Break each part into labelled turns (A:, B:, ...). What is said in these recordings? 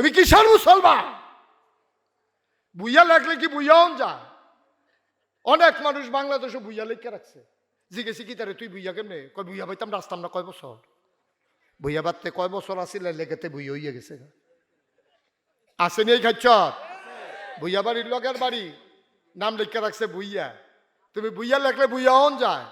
A: তুমি কিসের মুসলমান। বুইয়া লাগলে কি বুইয়াও যায়? অনেক মানুষ বাংলাদেশে বুইয়া লেখা রাখছে। জিজ্ঞেসি কি তারে, তুই বুইয়া কেমনে? কয়, বুইয়া পাইতাম রাস্তাম না কয় বছর। বুইয়া বাদতে কয় বছর আসিলে লেগেতে বুইয়া হইয়া গেছে আসেনি এই খাচ্ছত বুইয়া বাড়ির লগের বাড়ি, নাম লেখা রাখছে বুইয়া। তুমি বুইয়া লেখলে বুইয়া অন যায়।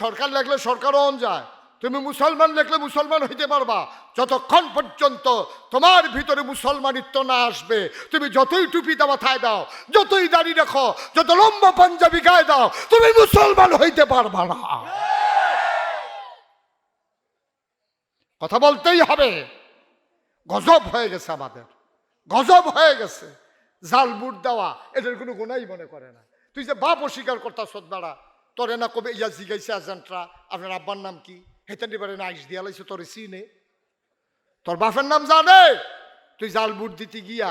A: সরকার লেখলে সরকারও অন যায়। তুমি মুসলমান লেখলে মুসলমান হইতে পারবা। যতক্ষণ পর্যন্ত তোমার ভিতরে মুসলমানিত্ব না আসবে, তুমি যতই টুপি দেওয়া থায় দাও, যতই দাড়ি রাখো, যত লম্বা পাঞ্জাবি গায়ে দাও, তুমি মুসলমান হইতে পারবা না। কথা বলতেই হবে। গজব হয়ে গেছে আমাদের। গজব হয়ে গেছে। জাল বুট দেওয়া, এদের কোনো গুণাই মনে করে না। তুই যে বাপ অস্বীকার করতা সদ্দারা তোরে না কবে ইয়া জিগাইছে এজেন্টরা। আপনার আব্বার নাম কি? হেতেন পারে না আইস দিয়া লাইছে তোরে চিনে তোর বাপের নাম জানে? তুই জাল বুট দিতে গিয়া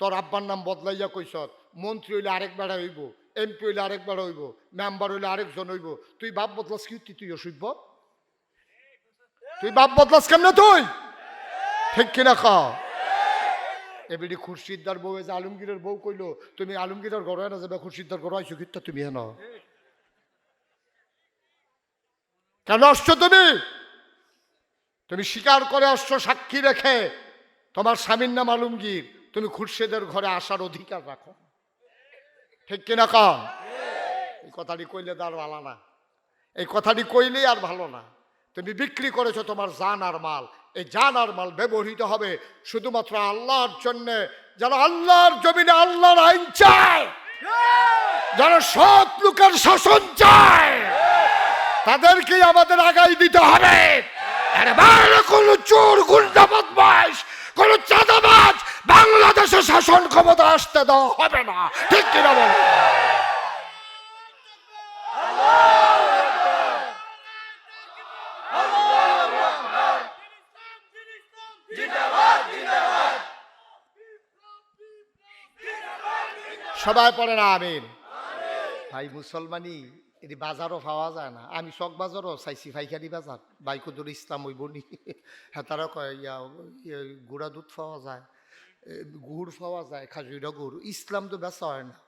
A: তোর আব্বার নাম বদলাইয়া কইস মন্ত্রী হইলে আরেক বেড়া হইব এমপি হইলে আরেক বেড়া হইব, মেম্বার হইলে আরেকজন হইব। তুই বাপ বদলাস কি তুই অসভ্য তুই বাপ বদলাস কেমনে তুই? ঠিক কিনা খ এবারে খুরশিদ্দার বউ যে আলমগীরের বউ কইলো, তুমি আলমগীরের ঘরে না যাবে খুরশিদ্দার ঘরে আইসো কিন্তু তুমি হেন? কেন আসছো তুমি? তুমি স্বীকার করে আসছো সাক্ষী রেখে। তোমার স্বামীর নাম আলমগীর। তুমি খুরশেদের ঘরে আসার অধিকার রাখো। ঠিক কিনা কম এই কথাটি কইলে তো আর ভালো না। এই কথাটি কইলেই আর ভালো না। তুমি বিক্রি করেছ তোমার জান আর মাল। এই জান আর মাল ব্যবহৃত হবে শুধুমাত্র আল্লাহর জন্যে। যারা আল্লাহর জমিনে আল্লাহর আইন চায়। যারা সৎ লোকের শাসন চায়। তাদেরকেই আমাদের আগাই দিতে হবে। কোনো চোর গুন্ডা বদমাইশ কোনো চাঁদাবাজ বাংলাদেশে শাসন ক্ষমতা আসতে দেওয়া হবে না। ঠিক কিনা বলো? সবাই পড়ে না, আমিন। ভাই মুসলমানি এটি বাজারও পাওয়া যায় না। আমি চক বাজারও চাইছি ফাইকারি বাজার। বাইকুদুর ইসলাম ওই বনি। হ্যাঁ তারা কয় ইয়া ইয়ে, গুড়া দুধ পাওয়া যায়। গুড় পাওয়া যায় খাজুরা গুড়। ইসলাম তো বেচা হয় না।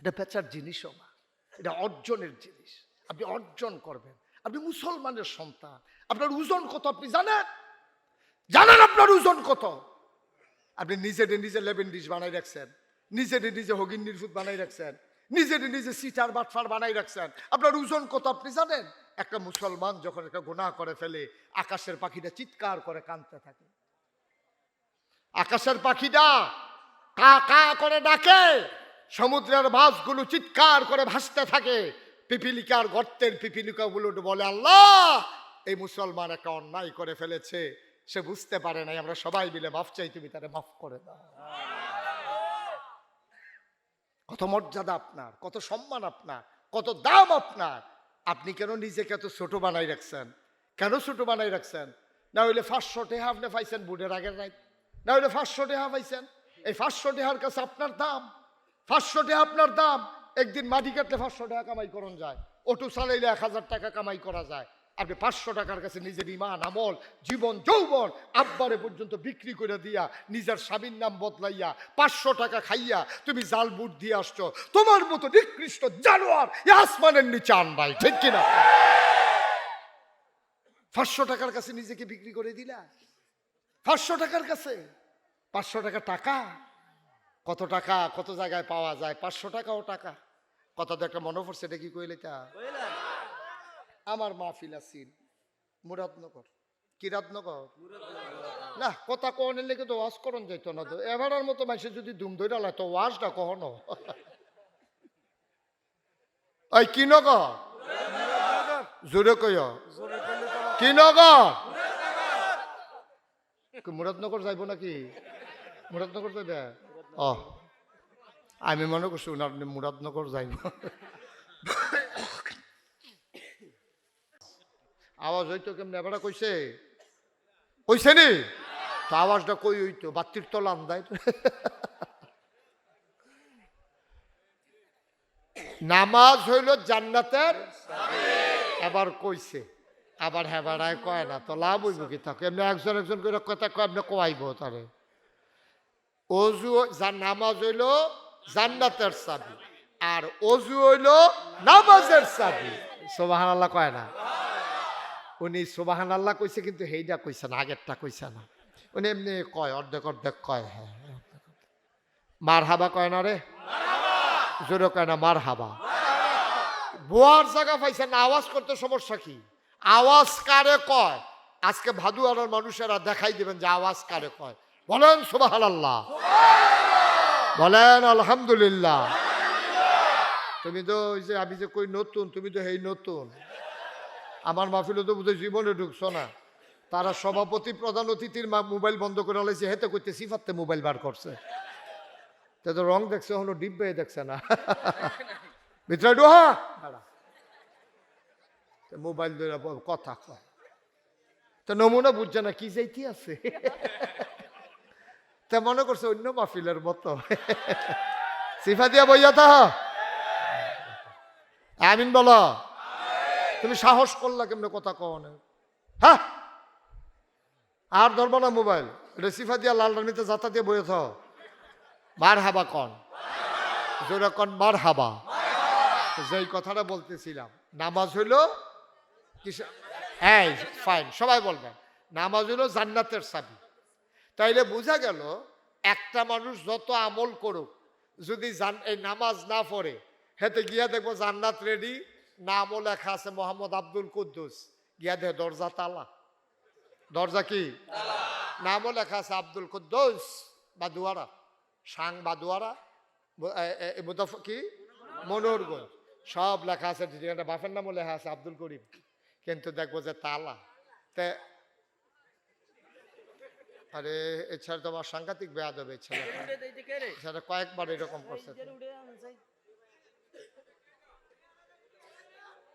A: এটা বেচার জিনিসও না। এটা অর্জনের জিনিস। আপনি অর্জন করবেন। আপনি মুসলমানের সন্তান। আপনার ওজন কত আপনি জানেন? জানেন আপনার ওজন কত? আপনি নিজের নিজে লেবেন ডিশ বানাই রাখছেন। নিজের নিজে হগিন নির্ফুত বানাই রাখছেন। নিজের নিজে সিটার বাটফার বানাই রাখছেন। আপনার ওজন কত আপনি জানেন? একটা মুসলমান যখন একটা গুনাহ করে ফেলে, আকাশের পাখিটা চিৎকার করে কাঁদতে থাকে। আকাশের পাখিটা কা কা করে ডাকে, সমুদ্রের মাছগুলো চিৎকার করে ভাসতে থাকে। পিপিলিকার গর্তের পিপিলিকাগুলো বলে, আল্লাহ, এই মুসলমান একটা অন্যায় করে ফেলেছে। সে বুঝতে পারে নাই, আমরা সবাই মিলে মাফ চাই, তুমি তারা মাফ করে দাও। কত মর্যাদা আপনার, কত সম্মান আপনার, কত দাম আপনার। আপনি কেন নিজেকে এত ছোট বানাই রাখছেন? কেন ছোট বানাই রাখছেন? না হইলে পাঁচশো টেহা আপনি পাইছেন বুড়ের আগের রাত না হইলে পাঁচশো টেহা পাইছেন। এই পাঁচশো টেহার কাছে আপনার দাম। পাঁচশো টেহা আপনার দাম। একদিন মাটি কাটলে পাঁচশো টাকা কামাই করন যায়। অটো চালাইলে এক হাজার টাকা কামাই করা যায়। আপনি পাঁচশো টাকার কাছে নিজের ইমান আমল, জীবন, যৌবন আব্বারে পর্যন্ত বিক্রি করে দিয়া নিজের স্বামীর নাম বদলাইয়া পাঁচশো টাকা খাইয়া তুমি জাল বুট দিয়ে আসছো। তোমার মতো নিকৃষ্ট জানোয়ার এ আসমানের নিচে আনবাই ঠিক কিনা? পাঁচশো টাকার কাছে নিজেকে বিক্রি করে দিলা? পাঁচশো টাকার কাছে? পাঁচশো টাকা টাকা? কত টাকা, কত জায়গায় পাওয়া যায়? পাঁচশো টাকাও টাকা। কত একটা মনে পড়ছে, এটা কি কইলে তা? আমার মাহফিল আছিল মুরাদনগর। কিরাতনগর না, কথা কহনের লেগে তো ওয়াজ করন যাইতো না তো। এবারের মতো মানুষে যদি দুম ধরে আলা তো ওয়াজটা কখনো ওই কি নগর? জোরে কই কি নগর? কি মুরাদনগর যাইব নাকি? মুরাদনগর যাইবে? ও আমি মনে করছি উনার মুরাদনগর যাইব। আওয়াজ হইতো কেমনে? এবারে কইছে? কইছে নি তো আওয়াজটা কই হইতো? বাতির তলা আন্দায় নামাজ হইল জান্নাতের এবার কইছে। আবার হেবাড়ায় কয় না, তো লাভ হইব কি থাকে এমনি একজন একজন করে কথা কয়, এমনি কোয়াইব তারে। অজু নামাজ হইল জান্নাতের চাবি আর অজু হইল নামাজের চাবি সোবাহান আল্লাহ কয় না? উনি সোবাহান আল্লাহ কইছে কিন্তু হেইটা কইছে না আগেরটা কইছে না। উনি এমনি কয় অর্ধেক অর্ধেক কয় হ্যাঁ মার হাবা কয় না রে? জোরে কয় না মার হাবা বোয়ার জায়গা পাইছে না আওয়াজ করতে সমস্যা কি? আওয়াজ কারে কয়? আজকে ভাদুয়ারের মানুষেরা দেখাই দিবেন যে আওয়াজ কারে কয়। বলেন সুবাহান আল্লাহ বলেন আলহামদুলিল্লাহ। তুমি তো ওই যে আমি যে কই নতুন তুমি তো হেই নতুন। আমার মাহফিলে তো বোধহয় জীবনে ঢুকছো না। তারা সভাপতি প্রধান অতিথির মা- মোবাইল বন্ধ করে লাইছে হেতে করতে সিফাতে মোবাইল বার করছে। তা রং দেখছে হলো ডিব্বে দেখছে না। ভিতরে ডোহা! মোবাইল ধরে কথা কয়। তো নমুনা বুঝছে না কি যাইতে আছে? তা মনে করছে অন্য মাহফিলের মতো। সিফা দিয়া বইয়া তা আমিন বলো। তুমি সাহস করলা কেমনে কথা কও না হ্যাঁ? আর ধরবো না মোবাইল। রেসিফা দিয়া লাল রানিতে যাতা দিয়ে বইয়ে থাও। মার হাবা কন। জোরে কন মার হাবা যেই কথাটা বলতেছিলাম, নামাজ হইল হ্যাঁ ফাইন সবাই বলবেন নামাজ হইল জান্নাতের চাবি। তাইলে বোঝা গেল, একটা মানুষ যত আমল করুক, যদি এই নামাজ না পড়ে হেতে গিয়া দেখব জান্নাত রেডি নামও লেখা আছে মোহাম্মদ আব্দুল কুদ্দুস। গিয়া দেখে দরজা তালা। দরজা কি? নামও লেখা আছে আব্দুল কুদ্দুস বা দুয়ারা সাং বাদুয়ারা মুদফ কি? মনোরগঞ্জ। সব লেখা আছে ঠিকানা বাপের নামও লেখা আছে আব্দুল করিম। কিন্তু দেখব যে তালা। তে আরে এছাড়া তোমার সাংঘাতিক বেয়াদ হবে ছেলে। সেটা কয়েকবার এরকম করছে তো।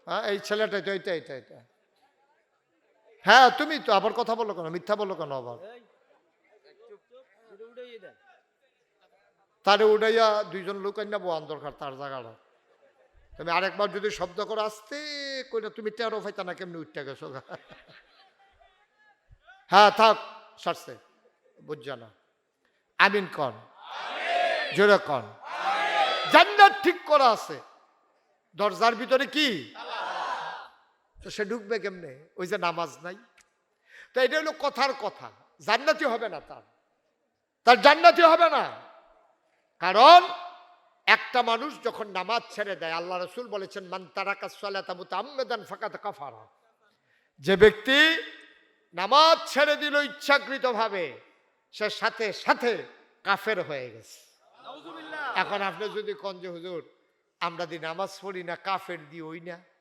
A: হ্যাঁ এই ছেলেটাই তো এইটা এইটা এটা। হ্যাঁ তুমি তো আবার কথা বলো কেন? মিথ্যা বলো কেন আবার? তারে উড়াইয়া দুইজন লোক আইনা বোয়ান দরকার তার জায়গাটা তুমি আরেকবার যদি শব্দ করে আসতে কইনা তুমি টেরো ফাইতা না কেমনি উঠতে গেছো হ্যাঁ থাক সারছে বুঝছ না। আমিন কন। জোরে কন। জান্নাত ঠিক করা আছে। দরজার ভিতরে কি? তো সে ঢুকবে কেমনে? ওই যে নামাজ নাই। তো এটা হলো কথার কথা। জান্নাতি হবে না তার। তার জান্নাতি হবে না। কারণ একটা মানুষ যখন নামাজ ছেড়ে দেয় আল্লাহ রসুল বলেছেন মান তারাকা সালাতাবুত আম্মেদান ফাকাত কাফারা। যে ব্যক্তি নামাজ ছেড়ে দিল ইচ্ছাকৃতভাবে সে সাথে সাথে কাফের হয়ে গেছে। এখন আপনি যদি কন যে হুজুর আমরা দি নামাজ পড়ি না কাফের দি ওই না।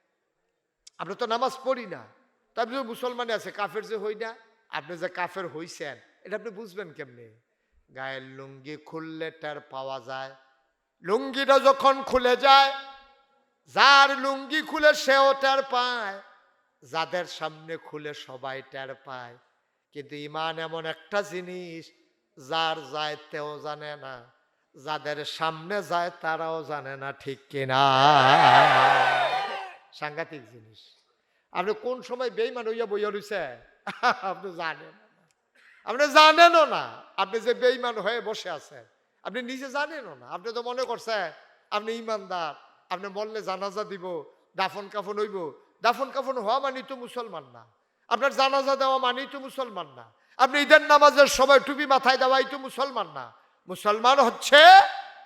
A: আমরা তো নামাজ পড়ি না। তারপরে যে মুসলমানে আছে, কাফের যে হই না, আপনি যে কাফের হইছেন, এটা আপনি বুঝবেন কেমনে? গায়ের লুঙ্গি খুললে টের পাওয়া যায়। লুঙ্গিটা যখন খুলে যায়, যার লুঙ্গি খুলে সেও টের পায়। যাদের সামনে খুলে সবাই টের পায়। কিন্তু ইমান এমন একটা জিনিস, যার যায় তেও জানে না। যাদের সামনে যায় তারাও জানে না ঠিক কিনা। সাংঘাতিক জিনিস। আপনি কোন সময় বেইমান হইয়া বইয়া রইছে আপনি জানেন। আপনি জানেনও না। আপনি যে বেইমান হয়ে বসে আছেন, আপনি নিজে জানেনও না। আপনি তো মনে করছে আপনি ইমানদার আপনি মরলে জানাজা দিব, দাফন কাফন হইব। দাফন কাফন হওয়া মানেই তো মুসলমান না। আপনার জানাজা দেওয়া মানেই তো মুসলমান না। আপনি ঈদের নামাজের সময় টুপি মাথায় দেওয়াই তো মুসলমান না। মুসলমান হচ্ছে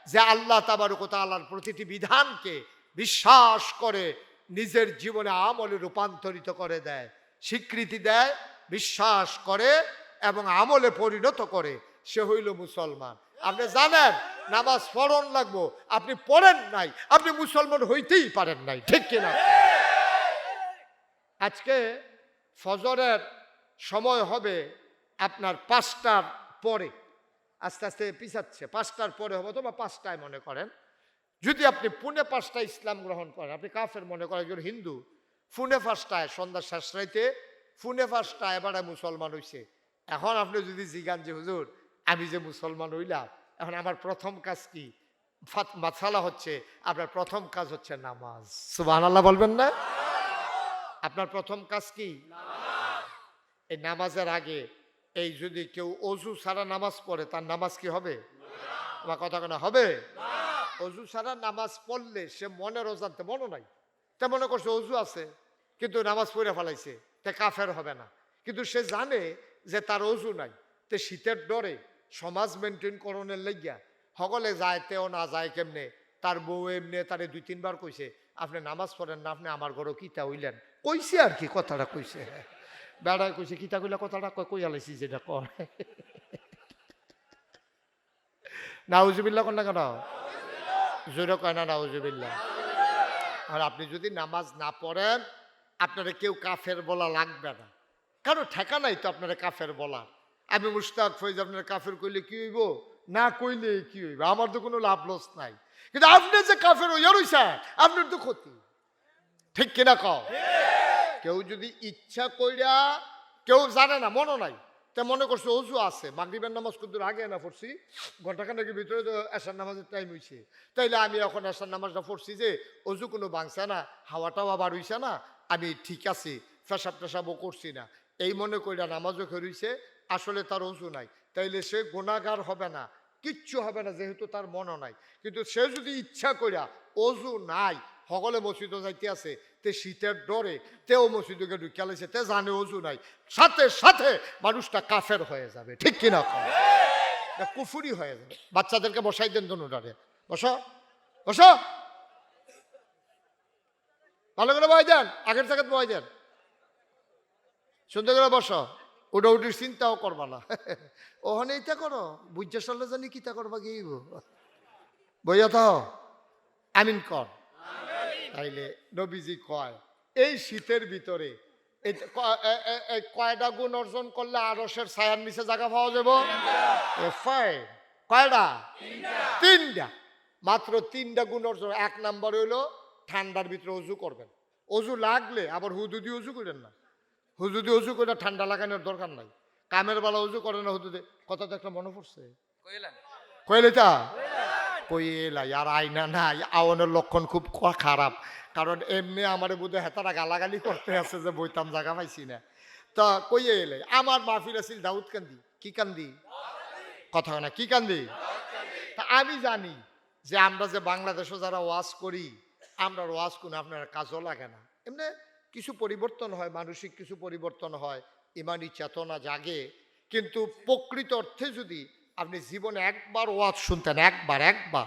A: যে আল্লাহ তাবারকতা আল্লাহর প্রতিটি বিধানকে বিশ্বাস করে নিজের জীবনে আমলে রূপান্তরিত করে দেয়, স্বীকৃতি দেয়, বিশ্বাস করে এবং আমলে পরিণত করে। সে হইল মুসলমান। আপনি জানেন, নামাজ পড়ন লাগবো, আপনি পড়েন নাই, আপনি মুসলমান হইতেই পারেন নাই, ঠিক কিনা? আজকে ফজরের সময় হবে আপনার পাঁচটার পরে, আস্তে আস্তে পিছাচ্ছে, পাঁচটার পরে হবে অথবা পাঁচটায় মনে করেন। যদি আপনি পুনে পাঁচটায় ইসলাম গ্রহণ করেন, আপনি কাফের মনে করেন একজন হিন্দু, পুনে পাঁচটায়, সন্ধ্যা শেষ রাইতে পুনে পাঁচটায় এবারে মুসলমান হইছে। এখন আপনি যদি জিগান যে, হুজুর, আমি যে মুসলমান হইলাম, এখন আমার প্রথম কাজ কি? মাসালা হচ্ছে, আপনার প্রথম কাজ হচ্ছে নামাজ। সুবাহ বলবেন না? আপনার প্রথম কাজ কি? এই নামাজের আগে, এই যদি কেউ অজু ছাড়া নামাজ পড়ে, তার নামাজ কি হবে? আমার কথা কেন, হবে? অজু ছাড়া নামাজ পড়লে সে মনের অজান্তে মনে নাই। তে মনে করছে অজু আছে, কিন্তু নামাজ পড়ে ফেলাইছে, তে কাফের হবে না। কিন্তু সে জানে যে তার অজু নাই, তে শীতের ডরে সমাজ মেনটেন করণের লাগিয়া সকলে যায়, তেও না যায় কেমনে? তার বউ এমনি তারে দুই, তিনবার কইছে, আপনি নামাজ পড়েন না, আপনি আমার ঘরও কিতা হইলেন? কইছে আর কি, কথাটা কইছে। বেড়ায় কইছে, কিতা কইলা, কথাটা কই কই আলাইছি যেটা কর নাউজুবিল্লা কন না কেন? জোরে কয় না নাউজুবিল্লা আর আপনি যদি নামাজ না পড়েন আপনারা কেউ কাফের বলা লাগবে না। কারও ঠেকা নাই তো আপনারা কাফের বলার। আমি মুস্তাক ফৈজ আপনার কাফের কইলে কি হইব? না কইলে কি হইব? আমার তো কোনো লাভ লস নাই। কিন্তু আপনি যে কাফের হইয়া রইছে আপনার তো ক্ষতি। ঠিক কিনা কও? কেউ যদি ইচ্ছা কইরা কেউ জানে না মনে নাই। তা মনে করছে অজু আছে? মাগরিবের নামাজ কুদ্দুর আগে না পড়ছি? ঘন্টাখানেকের ভিতরে তো এসার নামাজের টাইম হয়েছে তাইলে আমি এখন এসার নামাজটা পড়ছি যে, অজু কোনো বাংছে না হাওয়া টাওয়া বার হইছে না, আমি ঠিক আছি পেশাব টেশাবও করছি না। এই মনে কইরা নামাজও খেরইছে আসলে তার অজু নাই। তাইলে সে গুণাগার হবে না, কিচ্ছু হবে না, যেহেতু তার মনও নাই। কিন্তু সে যদি ইচ্ছা কইরা অজু নাই সকলে মসজিদও যাইতে আছে তে শীতের ডরে তেও মসজিদকে ঢুকিয়া লাইছে তে জানে অজু নাই সাথে সাথে মানুষটা কাফের হয়ে যাবে ঠিক কিনা কুফুরি হয়ে যাবে বাচ্চাদেরকে বসাই দেন দনুটারে বসো বসো ভালো করে বয় দেন আগের থেকে বয় দেন সুন্দর করে বসো ওটা উঠির চিন্তাও করবা না ওখানে ইটা করো বুঝতে সালে জানি কিতা করবা গিয়ে বইয়া তো আমিন কর তাইলে নবীজি কয় এই শীতের ভিতরে কয়টা গুণ অর্জন করলে আরসের ছায়ার নিচে জায়গা পাওয়া যাব. কয়টা তিনটা। মাত্র তিনটা গুণ অর্জন। এক নাম্বার হইল ঠান্ডার ভিতরে অজু করবেন। অজু লাগলে আবার হুদু দিয়ে অজু করেন না। হুজু দিয়ে অজু করে ঠান্ডা লাগানোর দরকার নাই। কামের বেলা অজু করে না হুদু দিয়ে কথা তো একটা মনে পড়ছে। কইলে তা? কইলা আর আয়না নাই, আওয়ানের লক্ষণ খুব খারাপ। কারণ এমনি আমার বোধ হেতারা গালাগালি করতে আছে যে বইতাম জায়গা পাইছি না। তা কইয়ে এলে আমার মাহফিল আছিল দাউদ কান্দি। কি কান্দি? কথা না, কি কান্দি? তা আমি জানি যে আমরা যে বাংলাদেশে যারা ওয়াজ করি, আমরা ওয়াজ কোনো আপনার কাজও লাগে না। এমনি কিছু পরিবর্তন হয়, মানসিক কিছু পরিবর্তন হয়, ইমানি চেতনা জাগে। কিন্তু প্রকৃত অর্থে যদি আপনি জীবনে একবার ওয়াজ শুনতেন, একবার একবার।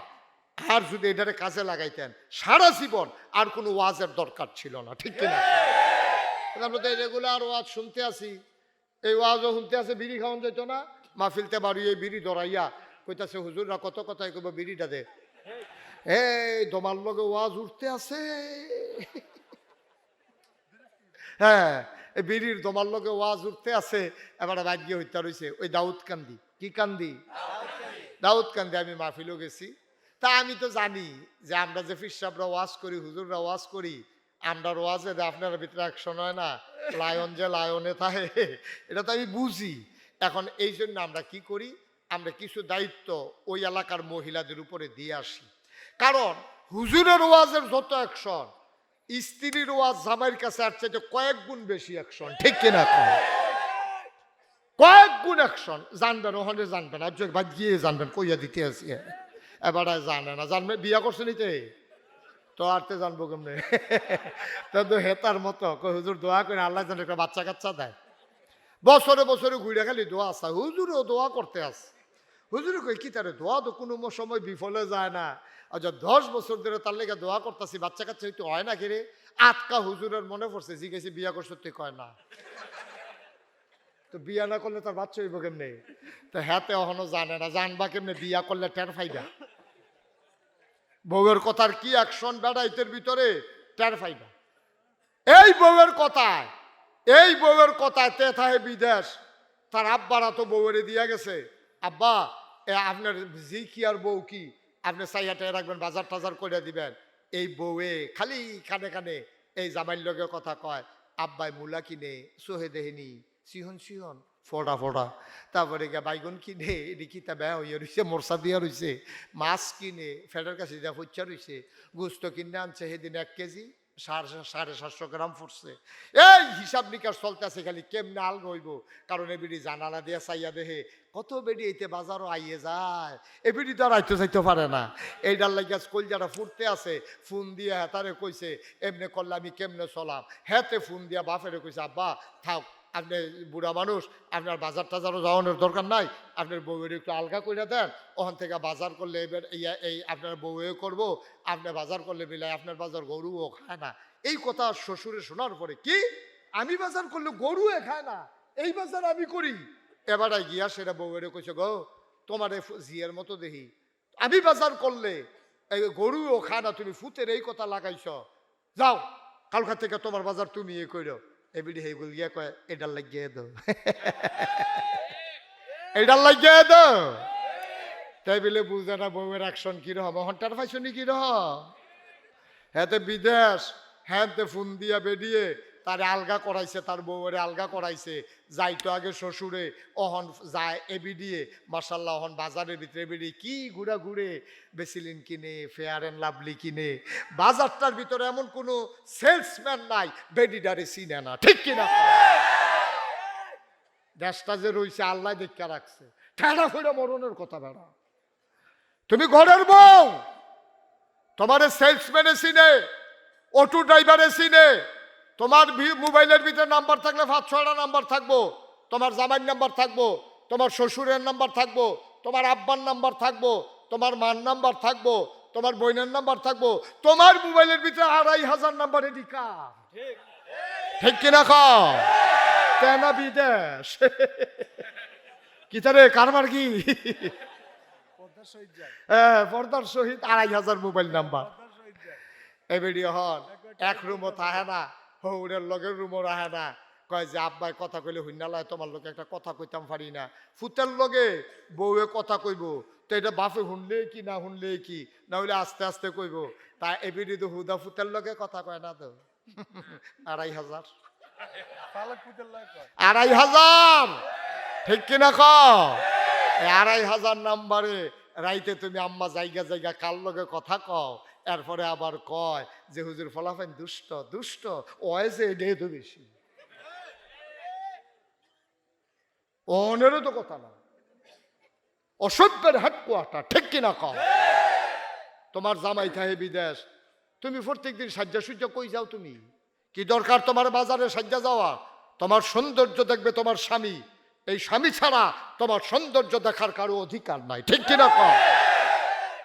A: আর যদি এটারে কাজে লাগাইতেন, সারা জীবন আর কোনো ওয়াজের দরকার ছিল না, ঠিক কিনা? আমরা তো রেগুলার ওয়াজ শুনতে আসি এই ওয়াজও শুনতে আসে বিড়ি খাওয়ান যেত না। মাহফিলতে বাড়িয়ে বিড়ি ধরাইয়া কইতাছে, হুজুররা কত কথাই কইব বিড়িটা দে। এই, তোমার লগে ওয়াজ উঠতে আছে। হ্যাঁ এই বিড়ির তোমার লগে ওয়াজ উঠতে আছে। এবার ভাগ্য হইতে রয়েছে ওই দাউদ কান্দি কি কান্দি? দাউদ কান্দি, আমি মাহফিলও গেছি। তা আমি তো জানি যে আমরা যে ফিসাবরা ওয়াজ করি, হুজুররা ওয়াজ করি, আমরা ওয়াজে আপনার ভিতরে অ্যাকশন হয় না? লায়ন যে লায়নে থাকে, এটা তো আমি বুঝি। এখন এই জন্য আমরা কি করি? আমরা কিছু দায়িত্ব ওই এলাকার মহিলাদের উপরে দিয়ে আসি। কারণ হুজুরের ওয়াজের যত অ্যাকশন, স্ত্রীর ওয়াজ জামাইয়ের কাছে আর চাইতে কয়েক গুণ বেশি অ্যাকশন, ঠিক কিনা? কয়েক গুণ অ্যাকশন জানবেন ওখানে জানবেন আর বাদ গিয়ে জানবেন কইয়া দিতে আসি এবারে জানে না জানবে বিয়া করছে নিতে তো আরতে জানব কেমনে তা হেতার মতো হুজুর দোয়া করে আল্লাহ জানে একটা বাচ্চা কাচ্চা দেয় বছরে বছরে ঘুরে খালি দোয়া আসা হুজুরও দোয়া করতে আস হুজুর কই কি তারে দোয়া তো কোনো সময় বিফলে যায় না আচ্ছা দশ বছর ধরে তার লেগে দোয়া করতেছি বাচ্চা কাচ্চা হইতে হয় না কিরে আটকা হুজুরের মনে পড়ছে জিজ্ঞেসি বিয়া করছে তুই কয় না তো বিয়া না করলে তার বাচ্চা হইব কেমনে? তো হ্যাতে এখনও জানে না, জানবা কেমনে বিয়া করলে টের ফাইবা বউয়ের কথার কি অ্যাকশন বেড়াইতের ভিতরে? টের ফাইবা এই বউয়ের কথায়, এই বউয়ের কথায় তে থাহে বিদেশ। তার আব্বারা তো বউয়েরে দিয়া গেছে। আব্বা, এ আপনার জি কি আর বউ কি? আপনি চাইয়াটে রাখবেন, বাজার টাজার করে দিবেন। এই বউয়ে খালি কানে কানে এই জামাইর লগে কথা কয়, আব্বাই মূলা কিনে, সোহে দেহিনী। সিহন সিহন, ফোড়া ফোড়া। তারপরে বাইগুন কিনে, এটি কিতা বেয়া হইয়া রইছে, মরসা দিয়া রইছে, মাছ কিনে, ফেডার কাছে দিয়া ফুচ্চা রইছে, গুস্ত কিনে আনছে, সেদিন এক কেজি, সাড়ে সাড়ে সাতশো গ্রাম ফুটছে। এই হিসাব নিকাশ চলতেছে খালি, কেমনে আল রইব কারণ এবিডি জানালা দিয়া চাইয়া দেহে, কত বেডি এইতে বাজারও আইয়ে যায়। এ বেডি তো আর আইতে চাইতে পারে না। এইটার লাগিয়া কলজাটা ফুটতে আছে, ফোন দিয়ে হেতারে কইছে, এমনি করলে আমি কেমনে চলাম? হেতে ফোন দিয়া বাপেরে কইছে, আব্বা, থাক আপনি বুড়া মানুষ, আপনার বাজার টাজারও যাওয়ানোর দরকার নাই, আপনার বউয়ের একটু আলগা করে দেন, ওখান থেকে বাজার করলে এবার এই এই আপনার বউয়ে করব, আপনি বাজার করলে মিলাই আপনার বাজার গরুও খায় না। এই কথা শ্বশুরে শোনার পরে কি? আমি বাজার করলে গরুয়ে খায় না, এই বাজার আমি করি। এবারে গিয়া সেটা বউয়ের কইছে, গো, তোমার জিয়ের মতো দেখি আমি বাজার করলে গরুও খায় না, তুমি ফুতের এই কথা লাগাইছ। যাও, কালকা থেকে তোমার বাজার তুমি এ করো এবিডি হেগুল গিয়া কয় এটার লাগিয়ে দাও এটার লাগিয়ে দো। তাই বলে বুঝে না বউয়ের অ্যাকশন কীরকম হন্টার ফাইছনি রহ হ্যাঁ বিদেশ হ্যাঁ ফোন দিয়া বেরিয়ে তারে আলগা করাইছে, তার বউয়ের আলগা করাইছে। যাইতো আগে শ্বশুরে, অহন যায় এবি দিয়ে মার্শাল্লাহ অহন বাজারের ভিতরে বেরিয়ে কি ঘুরা ঘুরে, বেসিলিন কিনে, ফেয়ার অ্যান্ড লাভলি কিনে। বাজারটার ভিতরে এমন কোনো সেলসম্যান নাই, বেডিডারে চিনে না, ঠিক কিনা? দেশটা যে রইছে, আল্লাহ দেখা রাখছে। ঠেড়া ফেড়ে মরণের কথা বেড়া। তুমি ঘরের বউ, তোমার সেলসম্যানে চিনে, অটো ড্রাইভারে চিনে তোমার মোবাইলের ভিতরে নাম্বার থাকলে পাঁচ ছয়টা নাম্বার থাকব তোমার জামাইয়ের নাম্বার থাকব তোমার শ্বশুরের নাম্বার থাকব তোমার আব্বার নাম্বার থাকব তোমার মার নাম্বার থাকব তোমার বোনের নাম্বার থাকব তোমার মোবাইলের ভিতরে আড়াই হাজার নাম্বার এটি কার? ঠিক কিনা খাও তেনা বিদেশ। কি তারে কারবার কি? হ্যাঁ পর্দার সহিত আড়াই হাজার মোবাইল নাম্বার। এই ভিডিও হন এক রুমও থাহে না। হৌরের লগের রুমও রাহে না। কয় যে আব্বাই কথা কইলে হুইনালায় তোমার লোকে একটা কথা কইতাম পারি না। ফুতের লগে বউয়ে কথা কইব। তো এটা বাপে শুনলে কি না শুনলে কি? না হইলে আস্তে আস্তে কইব। তা এবিডি তো হুদা ফুতের লগে কথা কয় না তো? আড়াই হাজার। আড়াই হাজার! ঠিক কিনা ক? এই আড়াই হাজার নাম্বারে রাইতে তুমি আম্মা জায়গা জায়গা কার লগে কথা কও? এরপরে আবার কয় যে, হুজুর ফলাফেন দুষ্ট দুষ্ট ওয় যে এটাই তো বেশি। অনেরও তো কথা না। অসভ্যের হেডকোয়ার্টার ঠিক কিনা কও তোমার জামাই থাকে বিদেশ, তুমি প্রত্যেক দিন সাজ্জা সুজ্জা কই যাও তুমি? কি দরকার তোমার বাজারে সাজ্জা যাওয়া? তোমার সৌন্দর্য দেখবে তোমার স্বামী। এই স্বামী ছাড়া তোমার সৌন্দর্য দেখার কারও অধিকার নাই, ঠিক কিনা কম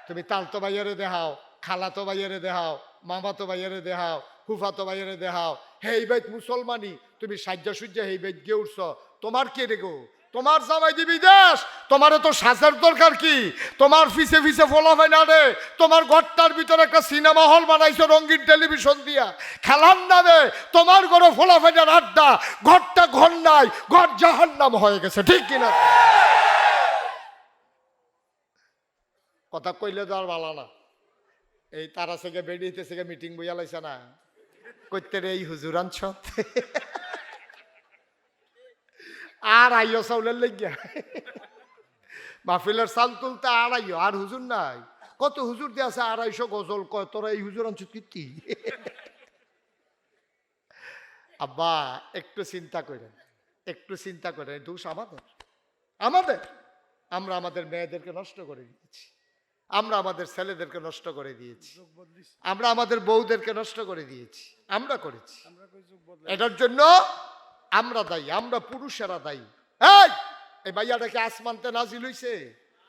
A: তুমি তালতো বাইয়ারে দেহাও খালাতো বাইয়ারে দেহাও মামাতো বাইয়ারে দেহাও ফুফাতো বাইয়ারে দেহাও হেই বাইত মুসলমানি, তুমি সাজ্জা সুজ্জা হেই বাইত গিয়ে উঠছ। তোমার কে রে গো? তোমার জামাই দিবি দেশ? তোমার তো সাজের দরকার কি? তোমার ফিসে ফিসে ফলা হয় না রে? তোমার ঘরটার ভিতরে একটা সিনেমা হল বানাইছো রঙিন টেলিভিশন দিয়া। খেলার নামে তোমার ঘরে ফোলা ফেটার আড্ডা? ঘরটা ঘর নাই, ঘর জাহার নাম হয়ে গেছে, ঠিক কিনা কথা কইলে তো আর ভালো না। এই তারা থেকে বেরিয়েতে থেকে মিটিং বইয়া লাইছে না। করতে রে, এই আনছ? আর আইও চাউলের লেগিয়া। মাহফিলের চাল তুলতে আড়াইও আর হুজুর নাই। কত হুজুর দিয়ে আছে আড়াইশো গজল কয়, তোরা এই হুজুর আনছ কীর্তি আব্বা, একটু চিন্তা করেন একটু চিন্তা করেন দোষ আমাদের। আমাদের? আমরা আমাদের মেয়েদেরকে নষ্ট করে দিয়েছি। আমরা আমাদের ছেলেদেরকে নষ্ট করে দিয়েছি। আমরা আমাদের বউদেরকে নষ্ট করে দিয়েছি। আমরা করেছি। এটার জন্য আমরা দায়ী আমরা পুরুষেরা দায়ী। এই এই মাইয়াটাকে আসমানতে নাজিল হইছে?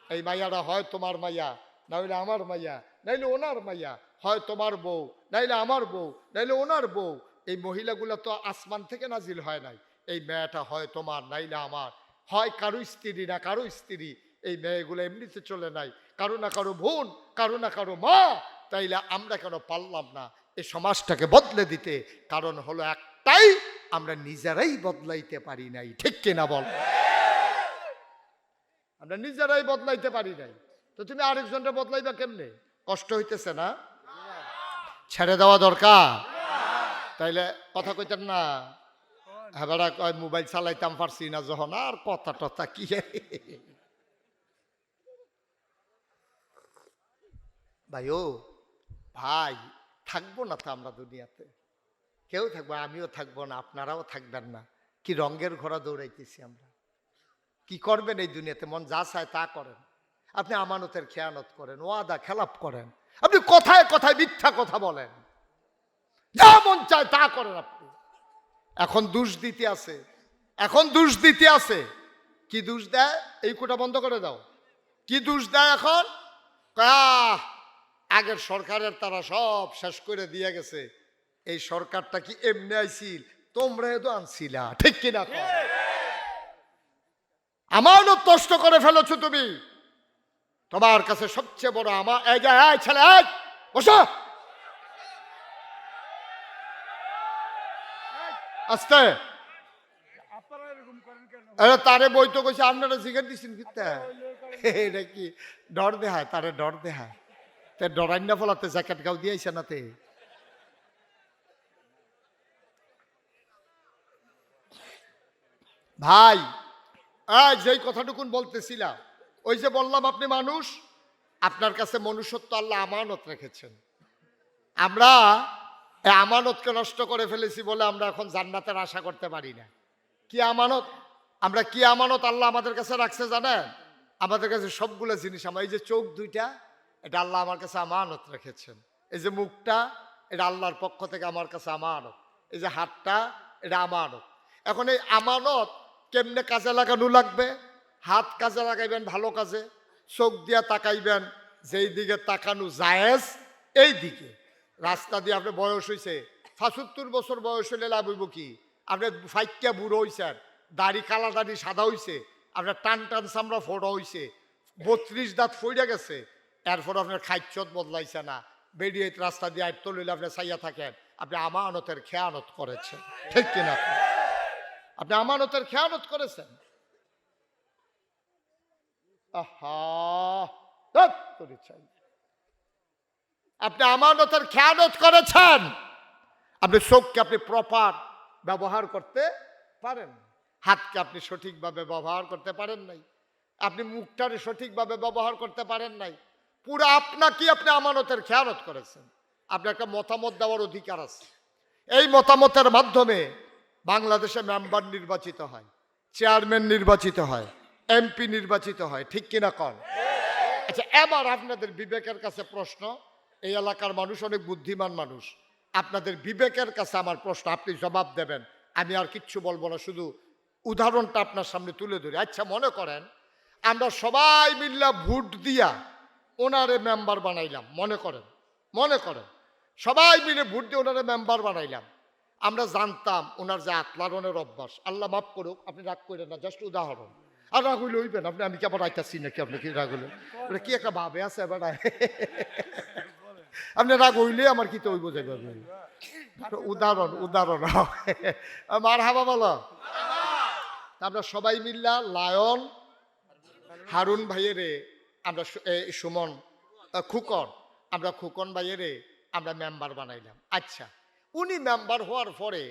A: এই মাইয়াটা হয় তোমার মাইয়া নাইলে আমার মাইয়া নাইলে ওনার মাইয়া হয় তোমার বউ নাইলে আমার বউ নাইলে ওনার বউ। এই মহিলাগুলো তো আসমান থেকে নাজিল হয় নাই। এই মেয়েটা হয় তোমার নাইলে আমার। হয় কারও স্ত্রী না কারও স্ত্রী। এই মেয়েগুলো এমনিতে চলে নাই। কারও না কারও বোন, কারও না কারও মা, তাইলে আমরা কেন পারলাম না? এই সমাজটাকে বদলে দিতে। কারণ হলো একটাই, আমরা নিজেরাই বদলাইতে পারি নাই। ঠিক কিনা বল? আমরা নিজেরাই বদলাইতে পারি নাই। তো তুমি আরেকজনটা বদলাইবা কেমনে? কষ্ট হইতেছে না? ছেড়ে দেওয়া দরকার। তাইলে কথা কইতেন না? হ্যাঁ মোবাইল চালাইতাম পারছি না যখন, আর কথা টথা কি? ভাই ও ভাই থাকব না তো আমরা দুনিয়াতে। কেউ থাকব আমিও থাকব না আপনারাও থাকবেন না। কি রঙের ঘোড়া দৌড়াইতেছি আমরা। কি করবেন এই দুনিয়াতে? মন যা চায় তা করেন। আপনি আমানতের খেয়ানত করেন ওয়াদা খেলাপ করেন। আপনি কথায় কথায় মিথ্যা কথা বলেন। যা মন চায় তা করেন আপনি। এখন দুষ দিতে আছে। এখন দুষ দিতে আছে। কি দুষ দেয়? এই কোটা বন্ধ করে দাও। কি দুষ দেয় এখন? আহ, আগের সরকারের তারা সব শেষ করে দিয়ে গেছে। এই সরকারটা কি এমনি আইছিল? তোমরা তো আনছিলা ঠিক কিনা? আমানত নষ্ট করে ফেলেছো তুমি। তোমার কাছে সবচেয়ে বড় আমার এই যে এই ছেলে এই বসো। আস্তে। আরে তারে বই তো কইছে আপনারা জিজ্ঞেস দিচ্ছেন কিতা? এটা কি? ডর দেহায় তারে ডর দেহায় তে ফলাতে জ্যাকেট গাও দিয়েছে না তে ভাই, আজ যেই কথাটুকুন বলতেছিলাম, ওই যে বললাম আপনি মানুষ, আপনার কাছে মনুষ্যত্ব আল্লাহ আমানত রেখেছেন। আমরা আমানতকে নষ্ট করে ফেলেছি বলে আমরা এখন জান্নাতের আশা করতে পারি না। কি আমানত? আমরা কি আমানত আল্লাহ আমাদের কাছে রাখছে জানেন? আমাদের কাছে সবগুলো জিনিস, আমার এই যে চোখ দুইটা এটা আল্লাহ আমার কাছে আমানত রেখেছেন। এই যে মুখটা, এটা আল্লাহর পক্ষ থেকে আমার কাছে আমানত। এই যে হাতটা, এটা আমানত। এখন এই আমানত কেমনে কাজে লাগানো লাগবে? হাত কাজে লাগাইবেন ভালো কাজে, চোখ দিয়া তাকাইবেন, যেই দিকে তাকানো জায়েজ, এই দিকে। রাস্তা দিয়ে আপনার বয়স হয়েছে পঁচাত্তর বছর বয়স হলে লাভ হইব কি? আপনার ফাইকিয়া বুড়ো হয়েছেন দাড়ি কালা দাড়ি সাদা হইছে, আপনার টান টান চামড়া ফোড়া হইছে, বত্রিশ দাঁত ফইরা গেছে এরপর আপনার খাইচত বদলাইছে না। বেরিয়ে রাস্তা দিয়ে আয়ত্ত লইলে আপনি চাইয়া থাকেন। আপনি আমানতের খেয়ানত করেছেন। ঠিক কিনা? আপনি আমানতের খেয়ানত করেছেন? আপনি আমানতের খেয়ানত করেছেন। আপনি চোখকে আপনি প্রপার ব্যবহার করতে পারেন হাতকে আপনি সঠিকভাবে ব্যবহার করতে পারেন নাই। আপনি মুখটারে সঠিকভাবে ব্যবহার করতে পারেন নাই। পুরো আপনাকে আপনি আমানতের খেয়ানত করেছেন। আপনার একটা মতামত দেওয়ার অধিকার আছে। এই মতামতের মাধ্যমে বাংলাদেশে মেম্বার নির্বাচিত হয়, চেয়ারম্যান নির্বাচিত হয়, এমপি নির্বাচিত হয়, ঠিক কিনা কন? আচ্ছা এবার আপনাদের বিবেকের কাছে প্রশ্ন, এই এলাকার মানুষ অনেক বুদ্ধিমান মানুষ। আপনাদের বিবেকের কাছে আমার প্রশ্ন, আপনি জবাব দেবেন। আমি আর কিচ্ছু বলব না, শুধু উদাহরণটা আপনার সামনে তুলে ধরি। আচ্ছা মনে করেন, আমরা সবাই মিল্লা ভোট দিয়া ওনারে মেম্বার বানাইলাম মনে করেন মনে করেন। সবাই মিলে ভোট দিয়ে ওনারে মেম্বার বানাইলাম। আমরা জানতাম ওনার যে আতলারণের অভ্যাস। আল্লাহ মাফ করুক আপনি রাগ করেন না জাস্ট উদাহরণ। আর রাগ হইলে হইবেন আপনি আমি কি আবার আইতাছি নাকি? আপনি কি রাগ হইলে ওটা কি একটা ভাবে আছে এবার? আপনি রাগ হইলে আমার কি তো হইব যাবে উদাহরণ উদাহরণ মার হাবা বলো। আমরা সবাই মিল্লা লায়ন হারুন ভাইয়েরে আমরা সুমন খুকন। আমরা খুকন ভাইয়েরে আমরা মেম্বার বানাইলাম। আচ্ছা উনি মেম্বার হওয়ার পরে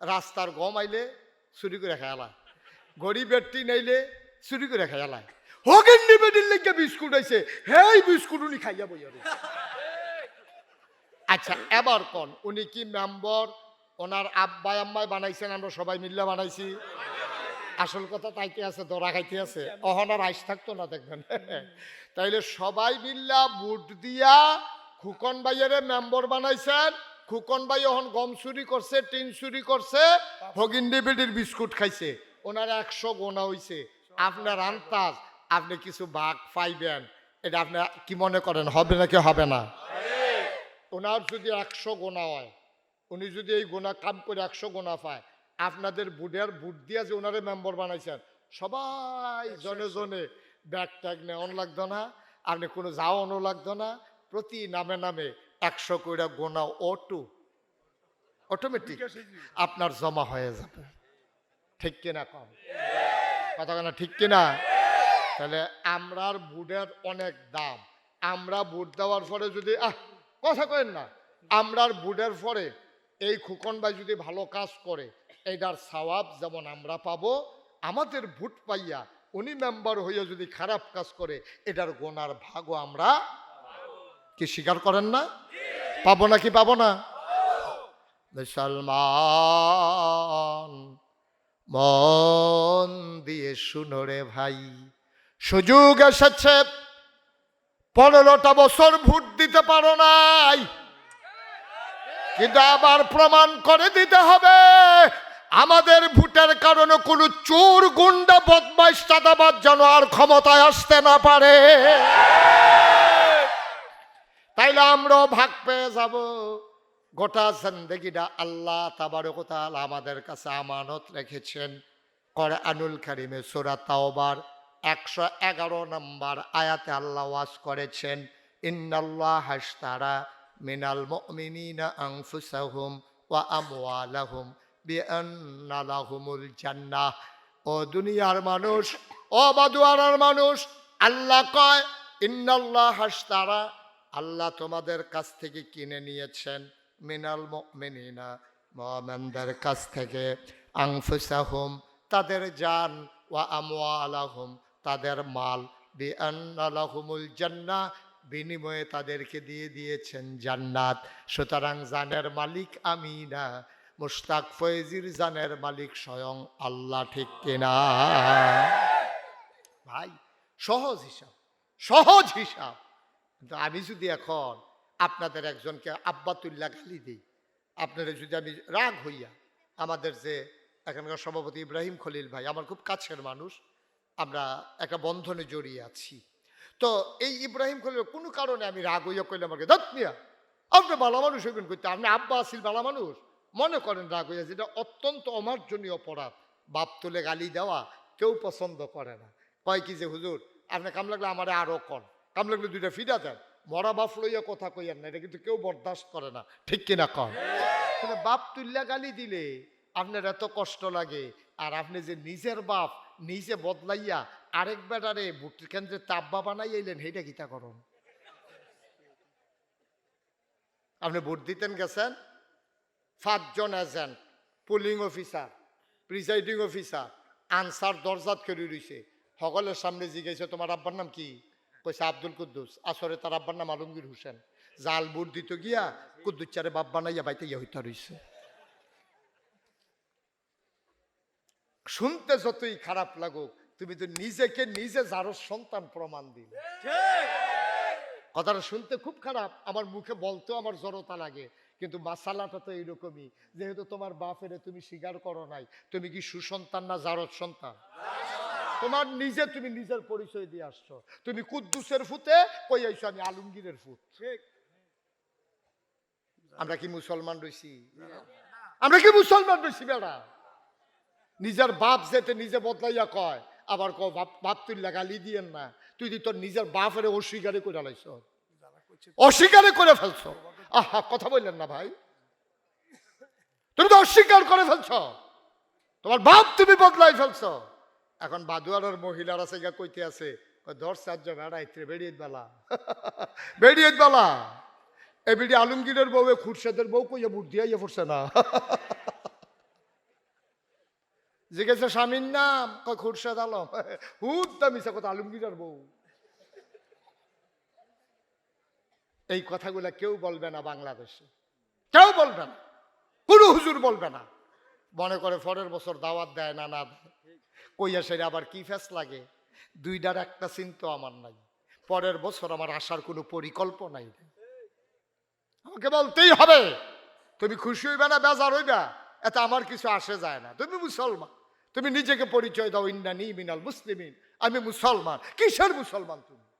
A: রাস্তার গম আইলে চুরি করে খেয়ালায় গরিবের টিন আইলে চুরি করে খেয়ালায় হগেন নিবেদিন লেগে বিস্কুট আইছে, হেই বিস্কুট উনি খাইয়া বইয়া। আচ্ছা এবার কোন? উনি কি মেম্বার ওনার আব্বাই আম্মাই বানাইছেন, আমরা সবাই মিল্লা বানাইছি। আসল কথা তাইতে আছে? দরা খাইতে আছে? অহনার আইস থাকতো না দেখবেন। তাইলে সবাই মিল্লা বুট দিয়া খুকন ভাইয়ের মেম্বর বানাইছেন। খুকন ভাই এখন গম চুরি করছে টিন চুরি করছে হগিন্ডি বিডির বিস্কুট খাইছে। ওনার একশো গোনা হইছে। আপনার আন্তাজ আপনি কিছু ভাগ পাইবেন। এটা আপনি কি মনে করেন হবে নাকি হবে না? ওনার যদি একশো গোনা হয় উনি যদি এই গোনা কাম করে একশো গোনা পায় আপনাদের বুডের বুট দিয়ে যে ওনারে মেম্বার বানাইছেন সবাই জনে জনে ব্যাগ ট্যাগ নেওয়ান লাগতো না আপনি কোনো যাওয়ানো লাগতো না প্রতি নামে নামে একশো কইরা গোনা অটো অটোমেটিক আপনার জমা হয়ে যাবে। ঠিক কিনা কম? কথা কেনা ঠিক কিনা? তাহলে আমরার বুটের অনেক দাম। আমরা বুট দেওয়ার পরে যদি আহ কথা কেন না আমরার বুটের পরে এই খুকন ভাই যদি ভালো কাজ করে এইটার সওয়াব যেমন আমরা পাবো, আমাদের ভোট পাইয়া উনি মেম্বার হইয়া যদি খারাপ কাজ করে, এটার গোনার ভাগও আমরা কি স্বীকার করেন না? পাবো না কি পাবো না? মুসলমান, মন দিয়ে শুনো রে ভাই। সুযোগ এসেছে, পনেরোটা বছর ভোট দিতে পারো নাই। কিন্তু আবার প্রমাণ করে দিতে হবে আমাদের ভোটের কারণে কোনো চোর, গুন্ডা, বদমাইশ চাঁদাবাদ যেন আর ক্ষমতায় আসতে না পারে। তাইলে আমরাও ভাগ পেয়ে যাব। গোটা জিন্দগিটা আল্লাহ তাবারকতাল আমাদের কাছে আমানত রেখেছেন। করে আনুল কারিমে সুরা তাওবার একশো এগারো নম্বর আয়াতে আল্লাহ ওয়াজ করেছেন, ইন্নাল্লাহ হাসতারা মিনাল মুমিনিনা আনফুসাহুম ওয়া আমওয়ালাহুম। বিআন্না লাহুমুল জান্নাহ। ও দুনিয়ার মানুষ, ও বাদুয়ারার মানুষ, আল্লাহ কয়, ইন্নাল্লাহ হাসতারা আল্লাহ তোমাদের কাছ থেকে কিনে নিয়েছেন। মিনাল মুমিনিনা, মুমিনদের কাছ থেকে। আনফুসাহুম, তাদের জান, ওয়া আমওয়ালাহুম, তাদের মাল। বিআন্না লাহুমুল জান্নাহ, বিনিময়ে তাদেরকে দিয়ে দিয়েছেন জান্নাত। সুতরাং জানের মালিক আমি না। মুশতাক ফয়েজির জানের মালিক স্বয়ং আল্লাহ, ঠিক কিনা? ভাই, সহজ হিসাব সহজ হিসাব। কিন্তু আমি যদি এখন আপনাদের একজনকে আব্বাতুল্লাহ গালি দিই, আপনারা যদি আমি রাগ হইয়া আমাদের যে এখানকার সভাপতি ইব্রাহিম খলিল ভাই, আমার খুব কাছের মানুষ, আমরা একটা বন্ধনে জড়িয়ে আছি। তো এই ইব্রাহিম খলিল কোনো কারণে আমি রাগ হইয়া কইলে আমাকে দত মিয়া, আপনি ভালো মানুষ হইবেন করতে আপনি আব্বা আসিল ভালো মানুষ? মনে করেন রাগ হইয়া যেটা অত্যন্ত অমার্জনীয় অপরাধ বাপ তুলে গালি দেওয়া কেউ পছন্দ করে না। কয় কি যে, হুজুর, আপনি কাম লাগলে আমার আরও কন। কাম লাগলে দুইটা ফিডা দেন। মরা বাপ লইয়া কথা কইয়ান না, এটা কিন্তু কেউ বরদাস্ত করে না। ঠিক কিনা? কন বাপ তুল্লা গালি দিলে আপনার এত কষ্ট লাগে, আর আপনি যে নিজের বাপ নিজে বদলাইয়া আরেক বেটারে ভোট কেন্দ্রে তাব্বা বানাই এলেন সেইটা গীতা করুন? আপনি ভোট দিতেন গেছেন? পাঁচজন agent polling officer presiding officer Ansar দরজাত করে রইছে সকলের সামনে জিজ্ঞাসা তোমার আব্বার নাম কি? কইছে আব্দুল কুদ্দুস। আসরে তার আব্বার নাম আলমগীর হোসেন। জাল বুট দিত গিয়া কুদ্দুচারে বাপ বানাইয়া বাইতে ইয়া হইতে রইছে শুনতে যতই খারাপ লাগুক তুমি তো নিজেকে নিজে যারো সন্তান প্রমাণ দিলে। কথাটা শুনতে খুব খারাপ। আমার মুখে বলতেও আমার জড়তা লাগে। কিন্তু মাসালাটা তো এইরকমই। যেহেতু তোমার বাপেরে তুমি স্বীকার করো নাই তুমি কি সুসন্তান না জারদ সন্তান? তোমার নিজে তুমি নিজের পরিচয় দিয়ে আসছো। তুমি কুদ্দুসের ফুতে কই আইছো? আমি আলমগীরের ফুত। আমরা কি মুসলমান রইছি? আমরা কি মুসলমান রইছি বেড়া? নিজের বাপ যেতে নিজে বদলাইয়া কয় আবার ক বাপ বাপ তুই গালি দিয়েন না। তুই তোর নিজের বাপের অস্বীকারে করে লাইছ অস্বীকারে করে ফেলছ। আহা কথা বললেন না ভাই। তুমি তো অস্বীকার করে ফেলছ। তোমার বাপ তুমি বদলাই ফেলছ। এখন বাদুয়ারের মহিলারা সেগা কইতে আছে কয়, ধর সাহায্য বেড়াইতে বেরিয়ে বেলা। বেরিয়ে বেলা। এ বিডি আলমগীরের বউ এ খুরশেদের বউ কইয়া বুট দিয়া পড়ছে না। জিজ্ঞেসে স্বামীর নাম কয় খুরশেদ আলম। হুদ দামিছে কথা আলমগীরের বউ। এই কথাগুলো কেউ বলবে না বাংলাদেশে। কেউ বলবে না। কোনো হুজুর বলবে না। মনে করে পরের বছর দাওয়াত দেয় না না কইয়া সেটা আবার কি ফেস লাগে? দুইটার একটা চিন্তা আমার নাই। পরের বছর আমার আসার কোনো পরিকল্পনাই নেই। আমাকে বলতেই হবে। তুমি খুশি হইবে না বেজার হইবা? এতে আমার কিছু আসে যায় না। তুমি মুসলমান। তুমি নিজেকে পরিচয় দাও ইন্দানি মিনাল মুসলিমিন। আমি মুসলমান। কিসের মুসলমান তুমি?